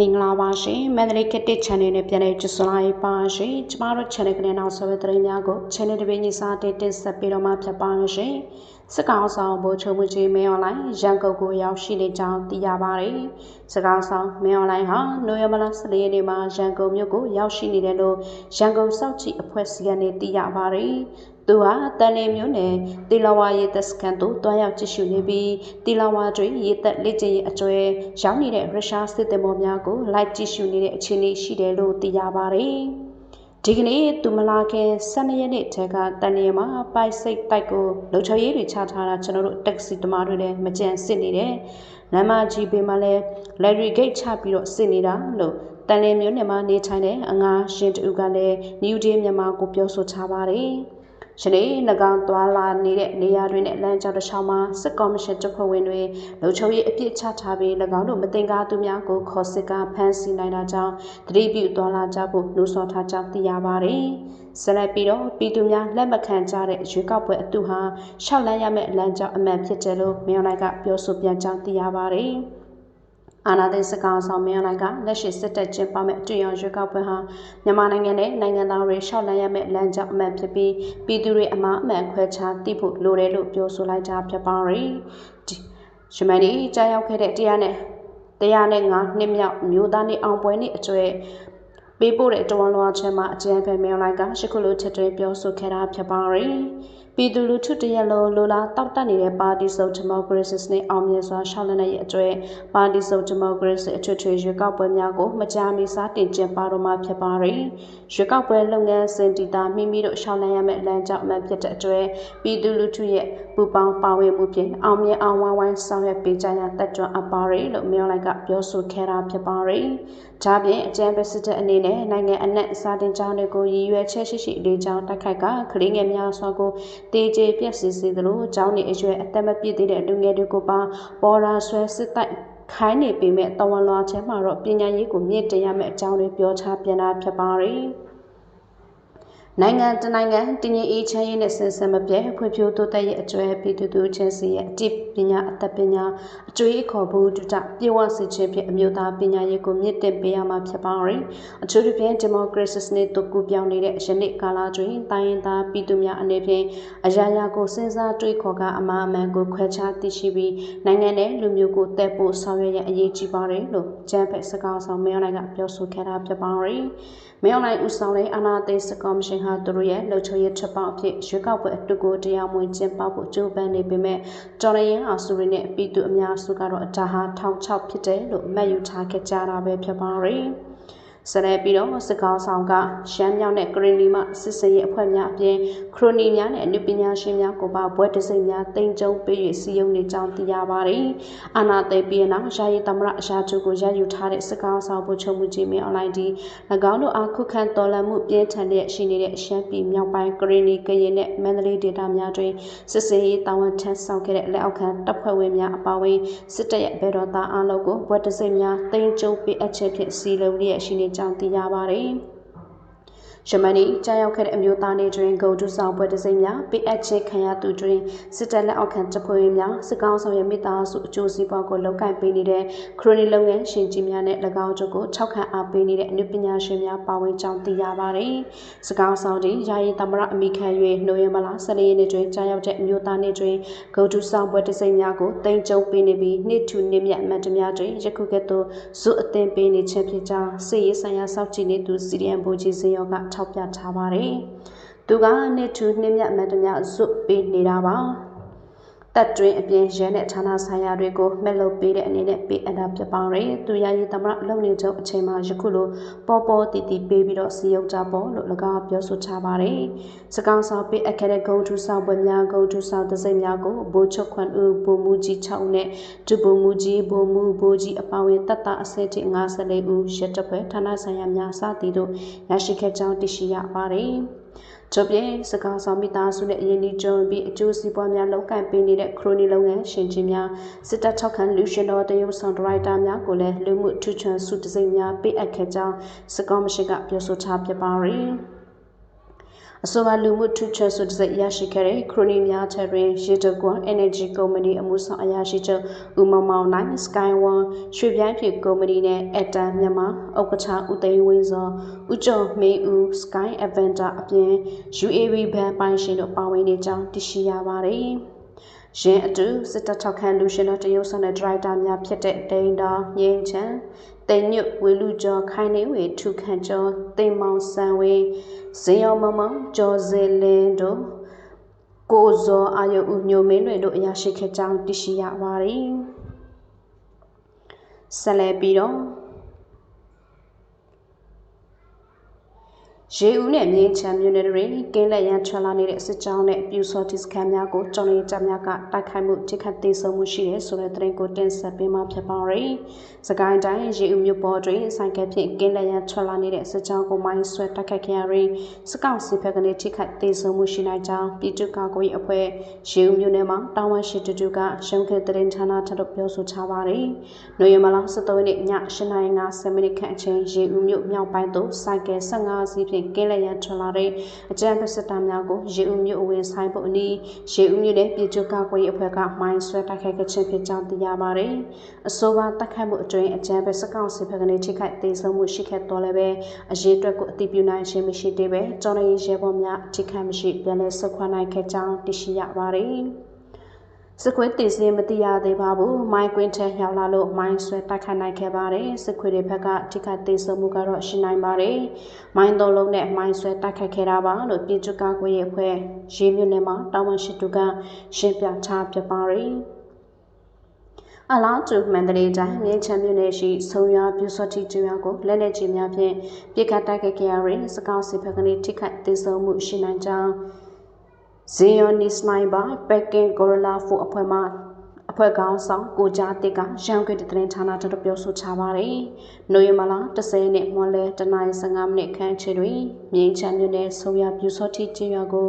မင်္ဂလာပါရှင်မန္တလေးကတစ် channel နဲ့ပြန်လည်ကြိုဆိုလိုက်ပါရှင်ကျမတို့ channel ကနေနောက်ဆက်တွဲသတင်းများကို channel တစ်ပင်းကြီးစားတင်တင်ဆက်ပေးတော့မှာဖြစ်ပါရှင် စကောင်းဆောင်ဘိုးချုံမှုကြီးမင်းအွန်လိုင်းရန်ကုန်ကိုရောက်ရှိနေကြောင်းသိရပါတယ်စကောင်းဆောင်မင်းအွန်လိုင်းဟာနိုဝင်ဘာလ14ရက်နေ့မှာရန်ကုန်မြို့ကိုရောက်ရှိနေတယ်လို့ရန်ကုန်စောက်ချီအဖွဲ့စီကနေသိရပါတယ်သူဟာတန်လင်းမျိုးနယ်တီလာဝါရေသက်စကန်သို့တွားရောက်ကြည့်ရှုနေပြီးတီလာဝါတွင်ရေသက်လက်ကျင်ရဲ့အကျွဲရောက်နေတဲ့ရုရှားစစ်သည်မော်များကိုလိုက်ကြည့်ရှုနေတဲ့အခြေအနေရှိတယ်လို့သိရပါတယ်။ ဒီကနေ့သူမလာခင်12ရက်နေ့ထဲကတန်လျင်မှာပိုက်စိတ်တိုက်ကိုလုံချရေးတွေချထားတာကျွန်တော်တို့တက္ကစီသမားတွေလည်းမကြံစစ်နေတယ်။လမ်းမကြီးဘေးမှာလည်းလက်ရီဂိတ်ချပြီးတော့စစ်နေတာလို့တန်လျင်မျိုးနယ်မှာနေထိုင်တဲ့အငါရှင်တူကလည်း New Day မြန်မာကိုပြောဆိုထားပါတယ်။ ယနေ့၎င်းသွားလာနေတဲ့နေရာတွေနဲ့လမ်းကြောင်းတစ်လျှောက်မှာစစ်ကော်မရှင်တပ်ဖွဲ့ဝင်တွေလုံခြုံရေးအပြစ်ချထားပြီး၎င်းတို့မတင်ကားသူများကိုခေါ်စစ်ကားဖမ်းဆီးနိုင်တာကြောင့်တတိပြုသွားလာကြဖို့နှိုးဆော်ထားကြောင်းသိရပါတယ်။ဆက်လက်ပြီးတော့ပြည်သူများလက်မခံကြတဲ့ရွေးကောက်ပွဲအတူဟာရှောက်လန်းရမယ့်လမ်းကြောင်းအမှန်ဖြစ်တယ်လို့မြောင်လိုက်ကပြောဆိုပြန်ကြောင်းသိရပါတယ်။ အာဏာသိမ်းစစ်ကောင်ဆောင်မင်းလိုက်ကလက်ရှိစစ်တပ်ကျင်းပမဲ့အတွေ့အကြုံရွေးကောက်ပွဲဟာမြန်မာနိုင်ငံနဲ့နိုင်ငံသားတွေရှောက်လန်းရမယ့်လမ်းကြောင်းအမှန်ဖြစ်ပြီးပြည်သူတွေအမှားအမှန်ခွဲခြားသိဖို့လိုတယ်လို့ပြောဆိုလိုက်တာဖြစ်ပါတယ်။ရှမန်ဒီကြားရောက်ခဲ့တဲ့တရားနဲ့တရားနဲ့ငါနှစ်မြောက်မျိုးသားနေအောင်ပွဲနေ့အကျွဲပေးပို့တဲ့တဝန်လွှာချက်မှာအကြံဖယ်မင်းလိုက်ကရှခုလိုချက်တွေပြောဆိုခဲ့တာဖြစ်ပါတယ်။ ပြည်သူလူထုတရက်လုံး လိုလားတောက်တက်နေတဲ့ ပါတီစုံဒီမိုကရေစီနဲ့အောင်မြင်စွာရှောက်လန်းရဲ့အကျွဲပါတီစုံဒီမိုကရေစီအထွေထွေရွေးကောက်ပွဲများကို မကြာမီ စတင်ကျင်းပတော့မှာ ဖြစ်ပါတယ်။ရွေးကောက်ပွဲလုပ်ငန်းစဉ်တည်တာမိမိတို့ရှောက်လန်းရမယ့် လမ်းကြောင်းအမှန်ဖြစ်တဲ့အကျွဲပြည်သူလူထုရဲ့ ပူပေါင်းပါဝင်မှုဖြင့် အောင်မြင်အောင် ဝိုင်းဝိုင်းဆောင်ရွက်ပေးကြရတက်ကြွအပ်ပါတယ်လို့မျိုးလိုက်က ပြောဆိုခဲ့တာ ဖြစ်ပါတယ်။ဒါပြင်အကြံပေးစစ်တပ်အနေနဲ့နိုင်ငံအနှံ့စာတင်ကြောင်းတွေကိုရည်ရွယ်ချက်ရှိရှိလေးကြောင်းတိုက်ခိုက်ကကလေးငယ်များစွာကိုတေးကျေပြက်စီစီသလိုကျောင်းနေအရွယ်အသက်မပြည့်သေးတဲ့လူငယ်တွေကိုပါပေါ်ရာဆွဲစစ်တိုက်ခိုင်းနေပေမဲ့တဝန်လွားချဲမှာတော့ပညာရေးကိုမြင့်တင်ရမယ့်အကြောင်းတွေပြောချပြန်တာဖြစ်ပါတယ်။ နိုင်ငံတနိုင်ငံတည်ငြိမ်အေးချမ်းရေးနဲ့ဆင်ဆင်မပြဲဖွံ့ဖြိုးတိုးတက်ရေးအကျွဲပြည်သူသူချင်းစီရဲ့အတိပညာအသက်ပညာအကျွေးအခေါ်ဘူးတူတာပြေဝစေခြင်းဖြင့်အမျိုးသားပညာရေးကိုမြင့်တင်ပေးရမှာဖြစ်ပါရင်အထူးသဖြင့်ဒီမိုကရေစီစနစ်တို့ကူပြောင်းနေတဲ့ယနေ့ကာလတွင်တိုင်းရင်းသားပြည်သူများအနေဖြင့်အရာရာကိုစဉ်းစားတွေးခေါ်ကအမှားအမှန်ကိုခွဲခြားသိရှိပြီးနိုင်ငံနဲ့လူမျိုးကိုတည်ပို့ဆောင်ရွက်ရန်အရေးကြီးပါတယ်လို့ကျန်းဖက်စကားဆောင်မင်းနိုင်ကပြောဆိုခဲ့တာဖြစ်ပါရင်မင်းနိုင်ဦးဆောင်တဲ့အာဏာသိမ်းစကောမရှင်ဟာသူတို့ရဲ့လှုပ်ချွေရချက်ပေါက်အဖြစ်ရွေးကောက်ပွဲအတူကိုတရားမဝင်ကျင်းပဖို့ကြိုးပမ်းနေပေမဲ့တော်ရရင်အောင်စုရင်းနဲ့ပြည်သူအများစုကတော့အတားဟာထောင်ချောက်ဖြစ်တယ်လို့မှတ်ယူထားခဲ့ကြတာပဲဖြစ်ပါရဲ့။ ဆက်လက်ပြီးတော့စစ်ကောင်ဆောင်ကရှမ်းမြောက်နဲ့ကရင်နီမှစစ်စရေးအဖွဲ့များအပြင်ခရိုနီများနဲ့အနုပညာရှင်များကိုပါဘွဲ့တစိမ့်များတင်ကြုံပေး၍စီယုံနေကြောင်းသိရပါတယ်။အာနာသိပြီးနောက်ရှားရီသမရအရှားချုပ်ကိုရယူထားတဲ့စစ်ကောင်ဆောင်ဗိုလ်ချုပ်မှုကြီးမင်းအွန်လိုင်းဒီ၎င်းတို့အားခုခံတော်လှန်မှုပြင်းထန်တဲ့ရှိနေတဲ့ရှမ်းပြည်မြောက်ပိုင်းကရင်နီကရင်နဲ့မန္တလေးဒေသများတွင်စစ်စရေးတာဝန်ထမ်းဆောင်ခဲ့တဲ့လက်အောက်ခံတပ်ဖွဲ့ဝင်များအပါအဝင်စစ်တပ်ရဲ့ဘယ်တော်သားအားလုံးကိုဘွဲ့တစိမ့်များတင်ကြုံပေးအပ်ခြင်းဖြင့်စီလုံးလျက်ရှိနေကြောင်းသိရပါတယ်။ ယမနီကြားရောက်ခဲ့တဲ့အမျိုးသားနေတွင်ဂုံတုဆောင်ပွဲတစိမ့်များပေးအပ်ခြင်းခံရသူတွင်စစ်တပ်လက်အောက်ခံတပ်ဖွဲ့များစစ်ကောင်းဆောင်ရဲ့မိသားစုအကျိုးစီးပွားကိုလောက်ကိုင်ပေးနေတဲ့ခရိုနီလုပ်ငန်းရှင်ကြီးများနဲ့၎င်းတို့ကိုထောက်ခံအားပေးနေတဲ့အနုပညာရှင်များပါဝင်ကြောင်းသိရပါတယ်။စစ်ကောင်းဆောင်တင်ယာယီသမရအမိခံ၍နိုဝင်ဘာလ14ရက်နေ့တွင်ကြားရောက်တဲ့အမျိုးသားနေတွင်ဂုံတုဆောင်ပွဲတစိမ့်များကိုတင်ကြုံပေးနေပြီးနှစ်ထူနှစ်မြတ်မှတ်တများတွင်ယခုကဲ့သို့ဇုအသင်ပေးနေခြင်းဖြစ်ကြောင်းစစ်ရေးဆိုင်ရာစောင့်ကြည့်နေသူစီရီယန်ဘူဂျီဇေယောကထောက်ပြထားပါတယ်။သူကနှစ်ထူနှစ်မြတ်မှတ်တမျှဇွတ်ပေးနေတာပါ။ တပ်တွင်အပြင်ရဲနဲ့ဌာနဆိုင်ရာတွေကိုမဲ့လုပ်ပေးတဲ့အနေနဲ့ပေးအပ်တာဖြစ်ပါတယ်။သူရရေးသမရလုံနေချုပ်အချိန်မှာယခုလိုပေါ်ပေါ်တီတီပေးပြီးတော့စီယုံကြပေါ်လို့၎င်းပြောဆိုချပါတယ်။စကောင်းဆောင်ပေးအပ်ခဲ့တဲ့ဂုံထူဆောင်ပွဲများဂုံထူဆောင်သစိမ့်များကိုဘိုးချုပ်ခွန်ဦးဘိုမူကြီး6ဦးနဲ့ဒုဘိုမူကြီးဘိုမူဘိုကြီးအပောင်းဝင်တပ်သားအစဲတိ54ဦးရတပွဲဌာနဆိုင်ရာများစသည်တို့ရရှိခဲ့ကြောင်းသိရှိရပါတယ်။ ကျုပ်ပြင်စကားဆောင်မိသားစုနဲ့အရင်ဒီကြုံပြီးအကျိုးစီးပွားများလုံကန်ပေးနေတဲ့ခရိုနီလုပ်ငန်းရှင်ကြီးများစစ်တပ်ထောက်ခံလူရှင်တော်တရုတ်ဆောင်ဒရိုက်တာများကိုလည်းလူမှုထူးချွန်စုတစိမ့်များပေးအပ်ခဲ့ကြောင်းစကောမရှင်ကပြောဆိုထားပြပါရယ် အဆိုပါလူမှုထုချွတ်စုတစိရရှိခဲ့တဲ့ခရိုနီများထက်တွင်ရေတကွန် Energy Company အမှုဆောင်အရာရှိချုပ်ဦးမောင်မောင်နိုင် Sky One ရွှေပြိုင်းဖြစ်ကုမ္ပဏီနဲ့အတန်မြန်မာဥက္ကဋ္ဌဦးသိန်းဝင်းစောဦးကျော်မင်းဦး Sky Adventure အပြင် UAV ဘဏ်ပိုင်ရှင်တို့ပါဝင်နေကြောင်းသိရှိရပါတယ်။ရင်းအတူစစ်တပ်ထောက်ခံလူရှင်တို့တရုတ်ဆောင်တဲ့ဒရိုက်တာများဖြစ်တဲ့ဒိန်တာငင်းချန်တိန်ညွတ်ဝေလူကျော်ခိုင်နေဝေထုခန့်ကျော်တိမ်မောင်ဆန်ဝေ ဇေယောမမောင်ကျော်စေလင်းတို့ကိုဇော်အာယုဦးညိုမင်းတွေတို့အရာရှိခဲ့ကြောင်းသိရှိရပါတယ်ဆက်လက်ပြီးတော့ ရေဦးနဲ့မြင်းချံမြို့နယ်တွေကင်းလက်ရန်ထွက်လာနေတဲ့စစ်ကြောင်းနဲ့ပြူစောတိစခန်းများကိုကျောင်းရည်ကြများကတိုက်ခိုက်မှုထိခတ်သေးဆုံးမှုရှိတယ်ဆိုတဲ့သတင်းကိုတင်ဆက်ပေးမှာဖြစ်ပါရယ်။စကိုင်းတိုင်းရေဦးမြို့ပေါ်တွင်ဆိုင်ကယ်ဖြင့်ကင်းလက်ရန်ထွက်လာနေတဲ့စစ်ကြောင်းကိုမိုင်းဆွဲတိုက်ခိုက်ခဲ့ရရင်စကောက်စီဖက်ကနေထိခတ်သေးဆုံးမှုရှိနိုင်ကြောင်းပြည်သူ့ကာကွယ်ရေးအဖွဲ့ရေဦးမြို့နယ်မှာတာဝန်ရှိသူတို့ကရှုံးခဲ့တဲ့ဌာနထပ်ပြောဆိုထားပါရယ်။နိုဝင်ဘာလ17ရက်နေ့ည8:50မိနစ်ခန့်အချိန်ရေဦးမြို့မြောက်ပိုင်းသို့ဆိုင်ကယ်15စီးဖြင့်ကင်းလက်ရန်ထွက်လာတဲ့အကြံဖက်စစ်သားများကိုရေဦးမြို့အဝင်ဆိုင်ဖို့အနီးရေဦးမြို့နယ်ပြည်သူ့ကာကွယ်ရေးအဖွဲ့ကမိုင်းဆွဲတိုက်ခိုက်ခဲ့ခြင်းဖြစ်ကြောင်းသိရပါတယ်။အဆိုပါတိုက်ခိုက်မှုအတွင်းအကြံဖက်စကောက်စီဖက်ကနေထိခိုက်သေးဆုံးမှုရှိခဲ့တော်လည်းပဲအရေးအတွက်ကိုအတိပြုနိုင်ခြင်းမရှိသေးပဲကျောင်းရင်းရဲဘော်များထိခိုက်မရှိပြန်လည်ဆုတ်ခွာနိုင်ခဲ့ကြောင်းသိရှိရပါတယ်။ စစ်ခွေးတည်စင်းမတိရသေးပါဘူးမိုင်းကွင်းထဲရောက်လာလို့မိုင်းဆွဲတိုက်ခိုက်နိုင်ခဲ့ပါတယ်စစ်ခွေးတွေဘက်ကထိခိုက်သေးဆုံးမှုကတော့ရှိနိုင်ပါတယ်မိုင်းသုံးလုံးနဲ့မိုင်းဆွဲတိုက်ခိုက်ခဲ့တာပါလို့ပြည်သူ့ကာကွယ်ရေးအဖွဲ့ရေးမြစ်နယ်မှာတာဝန်ရှိသူကရှင်းပြထားပြပါတယ်အလားတူမန္တလေးတိုင်းမြင်းချမ်းမြို့နယ်ရှိဆုံးရွာပြူစောတိကျွာကိုလက်လက်ကြီးများဖြင့်ပြစ်ခတ်တိုက်ခိုက်ခဲ့ရရင်စကောက်စီဘက်ကနေထိခိုက်သေးဆုံးမှုရှိနိုင်ကြောင်း ဇီယိုနီစနိုင်ဘာပက်ကင်ကိုရလာဖိုအဖွဲ့မှအဖွဲ့ကောင်းဆောင်ကိုကြားတစ်ကရန်ကုန်တဲ့ဌာနတို့ပြောဆိုချပါတယ်။နိုဝင်ဘာလ10ရက်မွန်လဲတနင်္လာ15မိနစ်ခန့်ချေတွင်မြင်းချမ်းမြို့နယ်ဆုံရပြူစောတိကျေးရွာကို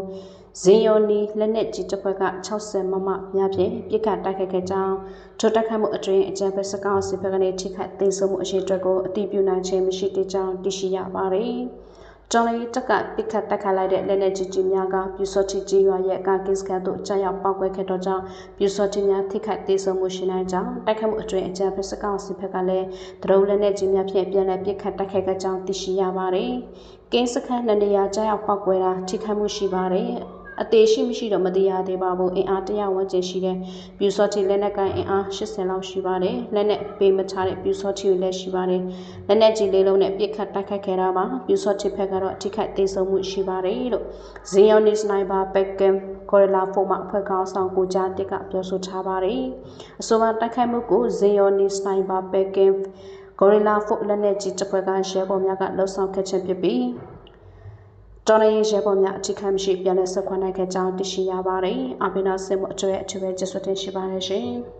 ဇင်ယောနီလက်နက်ကြီးတစ်ဖွဲ့က60မမများဖြင့်ပြစ်ခတ်တိုက်ခိုက်ခဲ့ကြောင်းထိုတိုက်ခိုက်မှုအတွင်းအကြံဖက်စကောက်စစ်ဘက်ကနေထိခိုက်သိမ်းဆုပ်မှုအရှိအတွက်ကိုအတိပြုနိုင်ခြင်းမရှိသေးကြောင်းသိရှိရပါတယ်။ ကျောင်းလေးတက်ကပစ်ခတ်တက်ခတ်လိုက်တဲ့လက်နက်ကြီးကြီးများကပြူစောချီကြီးရွာရဲ့ကာကင်းစကန်သို့ကြာရောက်ပောက်ကွဲခဲ့တော့ကြောင့်ပြူစောချီများထိခိုက်သေးဆုံးမှုရှိနိုင်ကြောင်းတိုက်ခတ်မှုအတွင်းအကြံဖက်စကောင်စီဘက်ကလည်းဒရုန်းလက်နက်ကြီးများဖြင့်ပြန်လည်ပစ်ခတ်တက်ခတ်ခဲ့ကြောင်းသိရှိရပါတယ်။ကင်းစခန်းနှစ်နေရာကြာရောက်ပောက်ကွဲတာထိခိုက်မှုရှိပါတယ်။ အသေးရှိမရှိတော့မသိရသေးပါဘူးအင်အားတရဝန်းကျင်ရှိတဲ့ပြူစောတီလက်နက်ကိုင်အင်အား80လောက်ရှိပါတယ်လက်နက်ပေးမထားတဲ့ပြူစောတီလည်းရှိပါတယ်လက်နက်ကြီးလေးလုံးနဲ့ပြစ်ခတ်တိုက်ခိုက်ခဲ့တာပါပြူစောတီဘက်ကတော့အထိခိုက်သေးဆုံးမှုရှိပါတယ်လို့ဇင်ယောနီစနိုက်ဘာပက်ကမ်ကိုရလာဖိုမအဖွဲ့ကောင်းဆောင်ကိုကြားတစ်ကပြောဆိုထားပါတယ်အဆိုပါတိုက်ခိုက်မှုကိုဇင်ယောနီစနိုက်ဘာပက်ကမ်ဂိုရီလာဖို့လက်နက်ကြီးတပ်ဖွဲ့ကရဲဘော်များကလှုပ်ဆောင်ခဲ့ခြင်းဖြစ်ပြီး တော်လိုင်းရဲဘော်များအထိခံမရှိပြန်လည်ဆုတ်ခွာနိုင်ခဲ့ကြောင်းသိရှိရပါတယ်။အပိနာစင်မှုအကျွဲအထူးပဲကျေးဇူးတင်ရှိပါတယ်ရှင်။